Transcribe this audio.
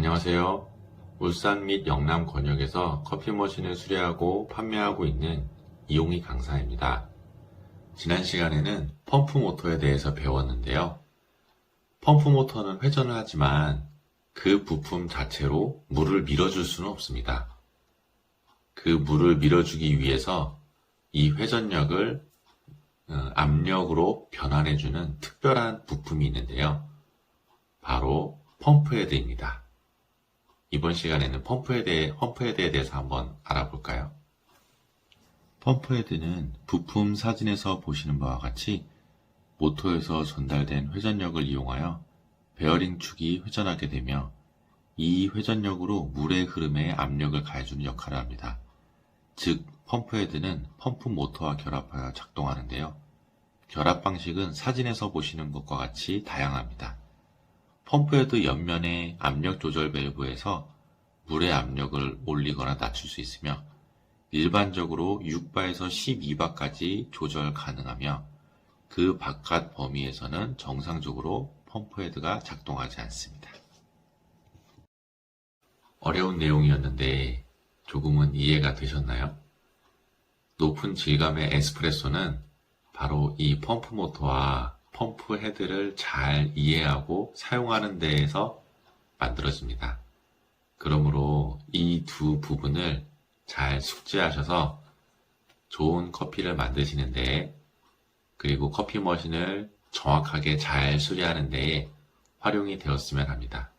안녕하세요. 울산 및 영남 권역에서 커피 머신을 수리하고 판매하고 있는 이용희 강사입니다. 지난 시간에는 펌프 모터에 대해서 배웠는데요. 펌프 모터는 회전을 하지만 그 부품 자체로 물을 밀어줄 수는 없습니다. 그 물을 밀어주기 위해서 이 회전력을 어, 압력으로 변환해주는 특별한 부품이 있는데요. 바로 펌프 헤드입니다. 이번 시간에는 펌프헤드에, 펌프헤드에 대해서 한번 알아볼까요? 펌프헤드는 부품 사진에서 보시는 바와 같이 모터에서 전달된 회전력을 이용하여 베어링 축이 회전하게 되며 이 회전력으로 물의 흐름에 압력을 가해주는 역할을 합니다. 즉, 펌프헤드는 펌프 모터와 결합하여 작동하는데요. 결합 방식은 사진에서 보시는 것과 같이 다양합니다. 펌프헤드 옆면의 압력 조절 밸브에서 물의 압력을 올리거나 낮출 수 있으며 일반적으로 6바에서 12바까지 조절 가능하며 그 바깥 범위에서는 정상적으로 펌프헤드가 작동하지 않습니다. 어려운 내용이었는데 조금은 이해가 되셨나요? 높은 질감의 에스프레소는 바로 이 펌프 모터와 펌프 헤드를 잘 이해하고 사용하는 데에서 만들어집니다. 그러므로 이 두 부분을 잘 숙지하셔서 좋은 커피를 만드시는데 그리고 커피 머신을 정확하게 잘 수리하는 데에 활용이 되었으면 합니다.